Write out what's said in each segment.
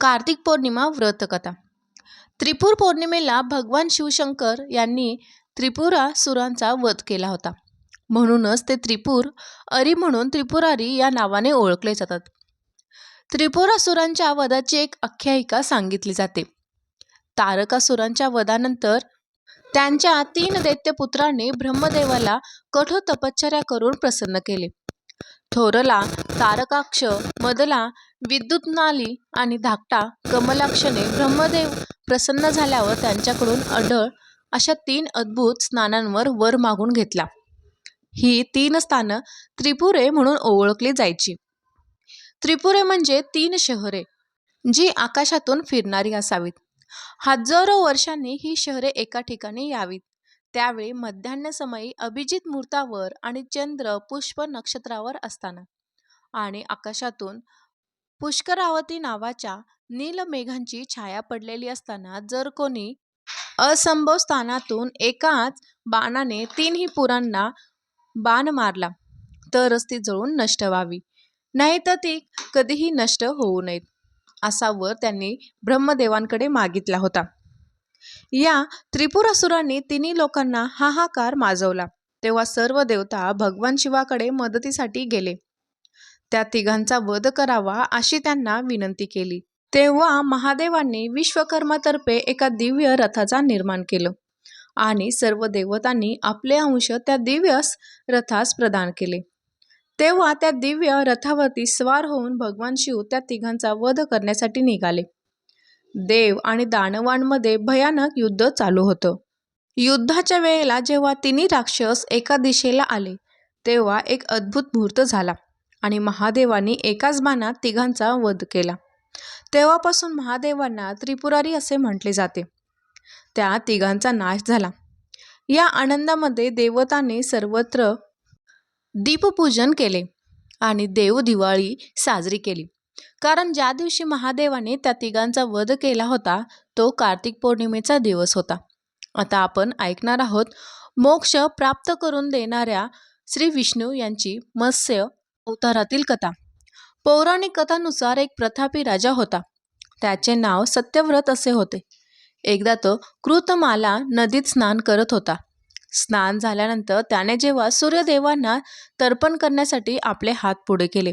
कार्तिक पौर्णिमा व्रतकथा. त्रिपूर पौर्णिमेला भगवान शिवशंकर यांनी त्रिपुरासुरांचा वध केला होता. म्हणूनच ते त्रिपुर अरी म्हणून त्रिपुरारी या नावाने ओळखले जातात. त्रिपुरासुरांच्या वधाची एक आख्यायिका सांगितली जाते. तारकासुरांच्या वधानंतर त्यांच्या तीन दैत्यपुत्रांनी ब्रह्मदेवाला कठोर तपश्चर्या करून प्रसन्न केले. थोरला तारकाक्ष मदला विद्युतनाली आणि धाकटा कमलाक्षने ब्रह्मदेव प्रसन्न झाल्यावर त्यांच्याकडून अढळ अशा तीन अद्भुत स्नानांवर वर मागून घेतला. ही तीन स्थानं त्रिपुरे म्हणून ओळखली जायची. त्रिपुरे म्हणजे तीन शहरे जी आकाशातून फिरणारी असावीत. हजारो वर्षांनी ही शहरे एका ठिकाणी यावीत. त्यावेळी मध्यान्हसमयी अभिजित मुहूर्तावर आणि चंद्र पुष्प नक्षत्रावर असताना. आणि आकाशातून पुष्करावती नावाच्या नीलमेघांची छाया पडलेली असताना जर कोणी असंभव स्थानातून एकाच बाणाने तीनही पुरांना बाण मारला तरच ती जळून नष्ट व्हावी. नाही तर ती कधीही नष्ट होऊ नयेत असा वर त्यांनी ब्रह्मदेवांकडे मागितला होता. या त्रिपुरासुरांनी तिन्ही लोकांना हाहाकार माजवला. तेव्हा सर्व देवता भगवान शिवाकडे मदतीसाठी गेले. त्या तिघांचा वध करावा अशी त्यांना विनंती केली. तेव्हा महादेवांनी विश्वकर्मातर्फे एका दिव्य रथाचा निर्माण केलं आणि सर्व देवतांनी आपले अंश त्या दिव्य रथास प्रदान केले. तेव्हा त्या दिव्य रथावरती स्वार होऊन भगवान शिव त्या तिघांचा वध करण्यासाठी निघाले. देव आणि दानवांमध्ये भयानक युद्ध चालू होतं. युद्धाच्या वेळेला जेव्हा तिन्ही राक्षस एका दिशेला आले तेव्हा एक अद्भुत मुहूर्त झाला आणि महादेवांनी एकाच बाणात तिघांचा वध केला. तेव्हापासून महादेवांना त्रिपुरारी असे म्हटले जाते. त्या तिघांचा नाश झाला. या आनंदामध्ये देवतांनी सर्वत्र दीपपूजन केले आणि देव दिवाळी साजरी केली. कारण ज्या दिवशी महादेवाने त्या तिघांचा वध केला होता तो कार्तिक पौर्णिमेचा दिवस होता. आता आपण ऐकणार आहोत मोक्ष प्राप्त करून देणाऱ्या श्री विष्णू यांची मत्स्य अवतारातील कथा. पौराणिक कथानुसार एक प्रतापी राजा होता. त्याचे नाव सत्यव्रत असे होते. एकदा तो कृतमाला नदीत स्नान करत होता. स्नान झाल्यानंतर त्याने जेव्हा सूर्यदेवांना तर्पण करण्यासाठी आपले हात पुढे केले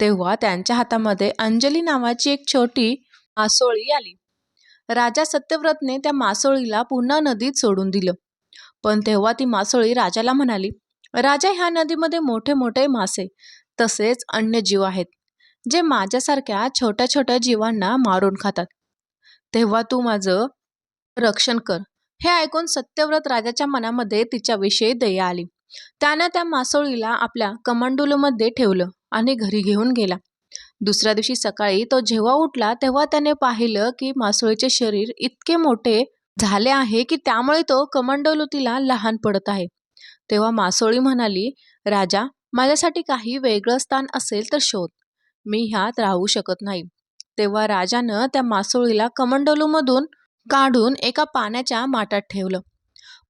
तेव्हा त्यांच्या हातामध्ये अंजली नावाची एक छोटी मासोळी आली. राजा सत्यव्रतने त्या मासोळीला पुन्हा नदीत सोडून दिलं. पण तेव्हा ती मासोळी राजाला म्हणाली राजा ह्या नदीमध्ये मोठे मोठे मासे तसेच अन्य जीव आहेत जे माझ्यासारख्या छोट्या छोट्या जीवांना मारून खातात. तेव्हा तू माझं रक्षण कर. हे ऐकून सत्यव्रत राजाच्या मनामध्ये तिच्याविषयी दया आली. त्यानं त्या मासोळीला आपल्या कमंडूलमध्ये ठेवलं. आणि घरी घेऊन गेला. दुसऱ्या दिवशी सकाळी तो जेव्हा उठला तेव्हा त्याने पाहिलं की मासोळीचे शरीर इतके मोठे झाले आहे की त्यामुळे तो कमंडलुतीला लहान पडत आहे. तेव्हा मासोळी म्हणाली राजा माझ्यासाठी काही वेगळं स्थान असेल तर शोध. मी ह्यात राहू शकत नाही. तेव्हा राजानं त्या मासोळीला कमंडलूमधून काढून एका पाण्याच्या माठात ठेवलं.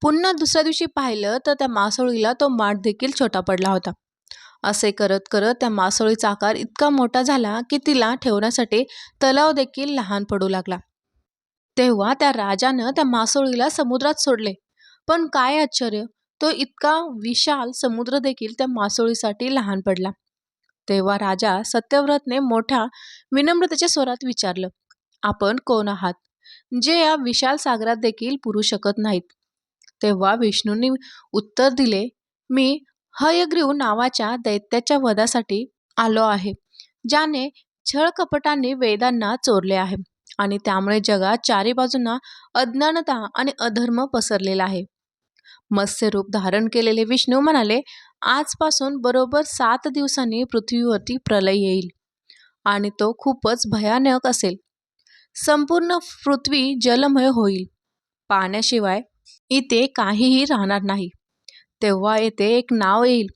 पुन्हा दुसऱ्या दिवशी पाहिलं तर त्या मासोळीला तो माठ देखील छोटा पडला होता. असे करत करत त्या मासोळीचा आकार इतका मोठा झाला की तिला ठेवण्यासाठी तलाव देखील लहान पडू लागला. तेव्हा त्या राजानं त्या मासोळीला समुद्रात सोडले. पण काय आश्चर्य तो इतका विशाल समुद्र देखील त्या मासोळीसाठी लहान पडला. तेव्हा राजा सत्यव्रतने मोठ्या विनम्रतेच्या स्वरात विचारलं आपण कोण आहात? जे या विशाल सागरात देखील पुरू शकत नाहीत. तेव्हा विष्णूंनी उत्तर दिले मी हयग्रीव नावाच्या दैत्याच्या वधासाठी आलो आहे ज्याने छळ कपटाने वेदांना चोरले आहे आणि त्यामुळे जगात चारी बाजूंना अज्ञानता आणि अधर्म पसरलेला आहे. मत्स्य रूप धारण केलेले विष्णू म्हणाले आजपासून बरोबर सात दिवसांनी पृथ्वीवरती प्रलय येईल आणि तो खूपच भयानक असेल. संपूर्ण पृथ्वी जलमय होईल. पाण्याशिवाय इथे काहीही राहणार नाही. तेव्हा येथे एक नाव येईल.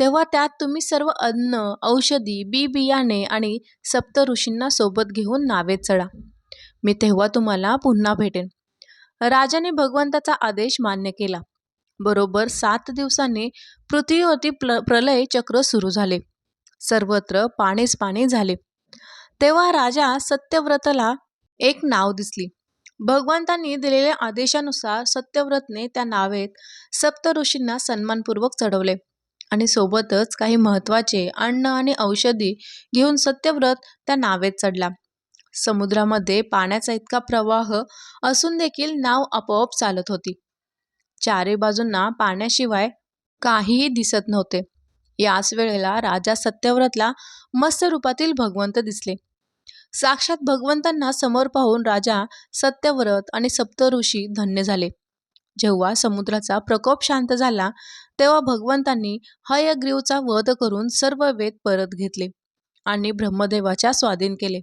तेव्हा त्यात तुम्ही सर्व अन्न औषधी बी बियाणे आणि सप्त ऋषींना सोबत घेऊन नावेत चढा. मी तेव्हा तुम्हाला पुन्हा भेटेन. राजाने भगवंताचा आदेश मान्य केला. बरोबर सात दिवसांनी पृथ्वीवरती प्र प्रलय चक्र सुरू झाले. सर्वत्र पाणीच पाणी झाले. तेव्हा राजा सत्यव्रतला एक नाव दिसली. भगवंतांनी दिलेल्या आदेशानुसार सत्यव्रतने त्या नावेत सप्त ऋषींना सन्मानपूर्वक चढवले. आणि सोबतच काही महत्त्वाचे अन्न आणि औषधी घेऊन सत्यव्रत त्या नावेत चढला. समुद्रामध्ये पाण्याचा इतका प्रवाह असून देखील नाव आपोआप चालत होती. चारी बाजूंना पाण्याशिवाय काहीही दिसत नव्हते. याच वेळेला राजा सत्यव्रतला मत्स्य रूपातील भगवंत दिसले. साक्षात भगवंतांना समोर पाहून राजा सत्यव्रत आणि सप्तऋषी धन्य झाले. जेव्हा समुद्राचा प्रकोप शांत झाला तेव्हा भगवंतांनी हयग्रीवचा वध करून सर्व वेद परत घेतले आणि ब्रह्मदेवाच्या स्वाधीन केले.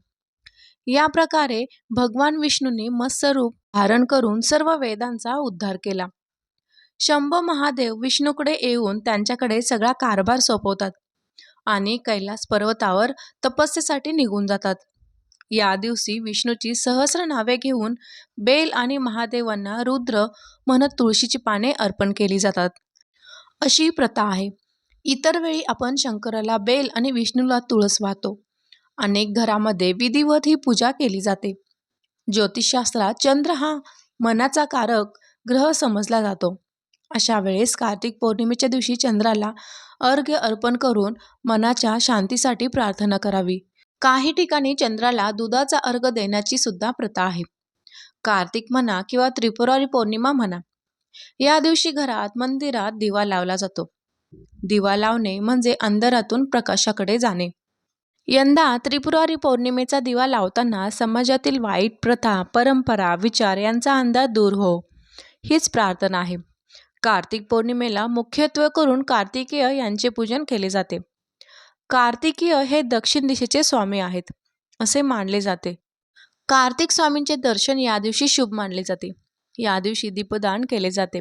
या प्रकारे भगवान विष्णूंनी मत्स्यरूप धारण करून सर्व वेदांचा उद्धार केला. शंभ महादेव विष्णूकडे येऊन त्यांच्याकडे सगळा कारभार सोपवतात आणि कैलास पर्वतावर तपस्येसाठी निघून जातात. या दिवशी विष्णूची सहस्र नावे घेऊन बेल आणि महादेवांना रुद्र म्हणत तुळशीची पाने अर्पण केली जातात. अशी प्रथा आहे. इतर वेळी आपण शंकराला बेल आणि विष्णूला तुळस वाहतो. अनेक घरामध्ये विधिवत ही पूजा केली जाते. ज्योतिषशास्त्रात चंद्र हा मनाचा कारक ग्रह समजला जातो. अशा वेळेस कार्तिक पौर्णिमेच्या दिवशी चंद्राला अर्घ्य अर्पण करून मनाच्या शांतीसाठी प्रार्थना करावी. काही ठिकाणी चंद्राला दुधाचा अर्घ देण्याची सुद्धा प्रथा आहे. कार्तिक म्हणा किंवा त्रिपुरारी पौर्णिमा म्हणा या दिवशी घरात मंदिरात दिवा लावला जातो. दिवा लावणे म्हणजे अंधारातून प्रकाशाकडे जाणे. यंदा त्रिपुरारी पौर्णिमेचा दिवा लावताना समाजातील वाईट प्रथा परंपरा विचार यांचा अंदाज दूर हो हीच प्रार्थना आहे. कार्तिक पौर्णिमेला मुख्यत्वे करून कार्तिकेय यांचे पूजन केले जाते. कार्तिकीय हे दक्षिण दिशेचे स्वामी आहेत असे मानले जाते. कार्तिक स्वामींचे दर्शन या दिवशी शुभ मानले जाते. या दिवशी दीपदान केले जाते.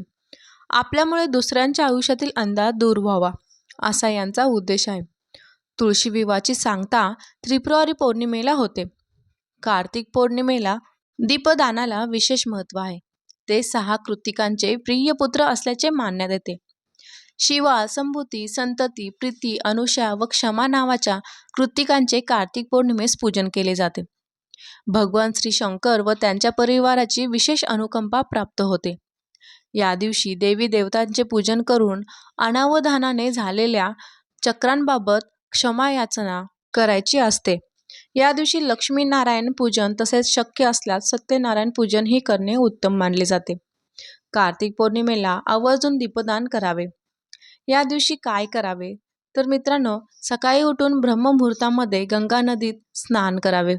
आपल्यामुळे दुसऱ्यांच्या आयुष्यातील अंदाज दूर व्हावा असा यांचा उद्देश आहे. तुळशी विवाहाची सांगता त्रिपुरारी पौर्णिमेला होते. कार्तिक पौर्णिमेला दीपदानाला विशेष महत्त्व आहे. ते सहा कृतिकांचे प्रिय पुत्र असल्याचे मानण्यात येते. शिवा संभूती संतती प्रीती अनुषा व क्षमा नावाच्या कृतिकांचे कार्तिक पौर्णिमेस पूजन केले जाते. भगवान श्री शंकर व त्यांच्या परिवाराची विशेष अनुकंपा प्राप्त होते. या दिवशी देवी देवतांचे पूजन करून अनावधानाने झालेल्या चक्रांबाबत क्षमा याचना करायची असते. या दिवशी लक्ष्मीनारायण पूजन तसेच शक्य असल्यास सत्यनारायण पूजन ही करणे उत्तम मानले जाते. कार्तिक पौर्णिमेला आवर्जून दीपदान करावे. या दिवशी काय करावे? तर मित्रांनो सकाळी उठून ब्रह्ममुहूर्तामध्ये गंगा नदीत स्नान करावे.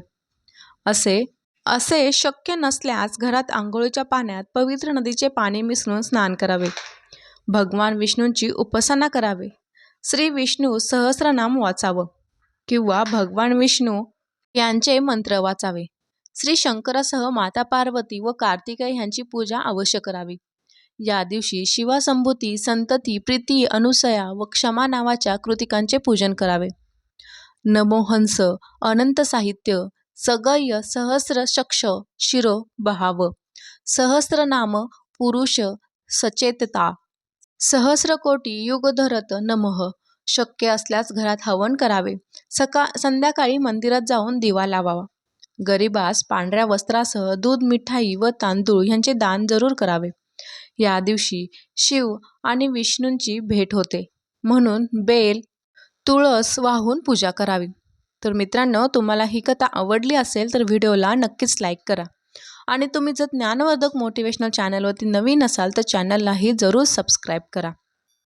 असे असे शक्य नसल्यास घरात आंघोळीच्या पाण्यात पवित्र नदीचे पाणी मिसळून स्नान करावे. भगवान विष्णूंची उपासना करावे. श्री विष्णू सहस्रनाम वाचावं किंवा भगवान विष्णू यांचे मंत्र वाचावे. श्री शंकरासह माता पार्वती व कार्तिकेय यांची पूजा अवश्य करावी. या दिवशी शिवासंभूती संतती प्रीती अनुसया व क्षमा नावाच्या कृतिकांचे पूजन करावे. नमोहंस अनंत साहित्य सगय सहस्र शक्ष शिरो बहाव सहस्रनाम पुरुष सचेतता सहस्रकोटी युगधरत नमः शक्य असल्यास घरात हवन करावे. सका संध्याकाळी मंदिरात जाऊन दिवा लावावा. गरिबास पांढऱ्या वस्त्रासह दूध मिठाई व तांदूळ यांचे दान जरूर करावे. या दिवशी शिव आणि विष्णूंची भेट होते. म्हणून बेल तुळस वाहून पूजा करावी. तर मित्रांनो तुम्हाला ही कथा आवडली असेल तर व्हिडिओला नक्कीच लाईक करा. आणि तुम्ही जर ज्ञानवर्धक मोटिवेशनल चॅनलवरती नवीन असाल तर चॅनललाही जरूर सबस्क्राईब करा.